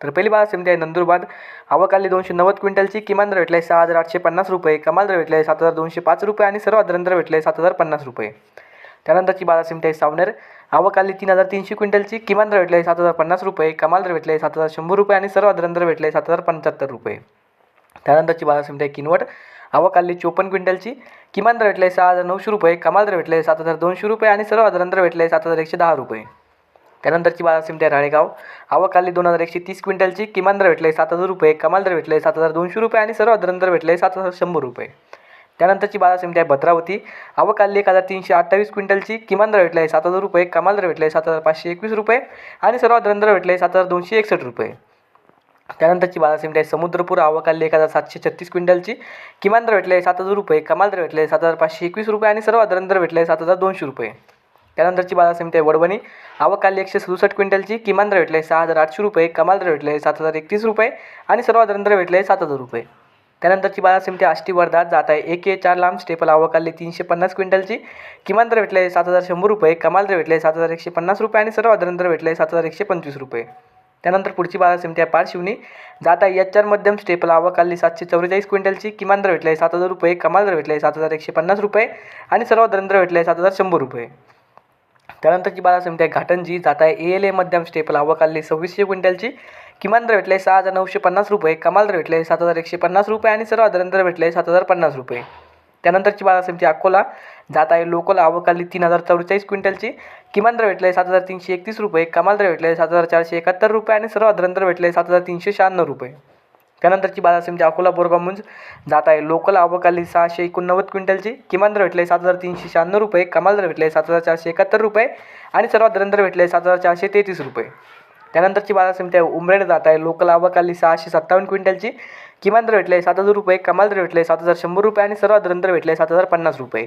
तर पहिली बाजार समिती आहे नंदुरबार आवकाली दोनशे नव्वद क्विंटलची. किमान दर भेटला आहे सहा हजार आठशे पन्नास रुपये. कमाल दर भेटला आहे सात हजार दोनशे पाच रुपये आणि सर्वात दर भेटले आहे सात हजार पन्नास रुपये. त्यानंतरची बाजार समिती आहे सावनेर. आवकाली तीन हजार तीनशे क्विंटलची. किमान दर भेटले आहे सात हजार पन्नास रुपये. कमाल दर भेटले आहे सात हजार शंभर रुपये आणि सर्वात दर भेटले आहे सात हजार पंच्याहत्तर रुपये. त्यानंतरची बाजार समिती आहे किनवट. आवकाली चोपन्न क्विंटलची. किमान दर भेटले आहे सहा हजार नऊशे रुपये. कमाल दर भेटले आहे सात हजार दोनशे रुपये आणि सर्वात दर भेटले आहे सात हजार एकशे दहा रुपये. त्यानंतरची बाजार समिती आहे राळेगाव अवकाली दोन हजार एकशे तीस क्विंटलची. किमान दर भेटले सात हजार रुपये. कमाल दर भेटले सात हजार दोनशे रुपये आणि सर्वात दर भेटले सात हजार शंभर रुपये. त्यानंतरची बाजार समिती आहे भद्रावती. आवकाली एक हजार तीनशे अठ्ठावीस क्विंटलची. किमान दर भेटले सात हजार रुपये. कमाल दर भेटले सात हजार पाचशे एकवीस रुपये आणि सर्वात दर भेटले सात हजार दोनशे एकसष्ट रुपये. त्यानंतरची बाजार समिती आहे समुद्रपूर. आवकाली एक हजार सातशे छत्तीस क्विंटलची. किमान दर भेटले सात हजार रुपये. कमाल दर भेटले सात हजार पाचशे एकवीस रुपये आणि सर्वात दर भेटले सात हजार दोनशे रुपये. त्यानंतरची बाजार समिती आहे वडवणी. आवकाली एकशे सदुसष्ट क्विंटलची. किमान दर भेटले सहा हजार आठशे रुपये. कमाल दर भेटले सात हजार एकतीस रुपये. आणि सर्वात दर भेटले सात हजार रुपये. त्यानंतरची बाजार समिती आष्टी वर्धात जात आहे. एक ए चार लांब स्टेपल. आवकाली तीनशे पन्नास क्विंटलची. किमान दर भेटले सात हजार शंभर रुपये. कमाल दर भेटले सात हजार एकशे पन्नास रुपये. आणि सर्वात दर भेटले सात हजार एकशे पंचवीस रुपये. त्यानंतर पुढची बाजार समिती आहे पारशिवनी. जात आहे एच चार मध्यम स्टेपल. आवकाली सातशे चौवेचाळीस क्विंटलची. किमान दर भेटले सात हजार रुपये. कमाल दर भेटले सात हजार एकशे पन्नास रुपये. आणि सर्वात दर भेटले सात हजार शंभर रुपये. त्यानंतरची बाजार समिती आहे घाटंजी जात आहे ए एल ए मध्यम स्टेपल आवकाली सव्वीसशे क्विंटलची. किमान दर भेटले सहा हजार नऊशे पन्नास रुपये कमाल दर भेटले सात हजार एकशे पन्नास रुपये आणि सर्वात दर भेटले सात हजार पन्नास रुपये. त्यानंतरची बाजार समिती अकोला जात आहे लोकल आवकाली तीन हजार चौवेचाळीस क्विंटलची. किमान दर भेटले सात हजार तीनशे एकतीस रुपये कमाल दर भेटले सात हजार चारशे एकाहत्तर रुपये आणि सर्वात दर भेटले सात हजार तीनशे शहाण्णव रुपये. त्यानंतरची बाजार समिती अकोला बोरगाव मुंज जात आहे. लोकल अवकाली सहाशे एकोणनव्वद क्विंटलची किमान दर भेटले सात हजार तीनशे शहाण्णव रुपये कमाल दर भेटले सात हजार चारशे एकाहत्तर रुपये आणि सर्वात दर भेटले सात हजार चारशे तेहतीस रुपये. त्यानंतरची बाजार समिती आहे उमरेड जात आहे. लोकल अवकाली सहाशे सत्तावन्न क्विंटलची किमान दर भेटले सात हजार रुपये कमाल दर भेटले सात हजार शंभर रुपये आणि सर्वात दर भेटले सात हजार पन्नास रुपये.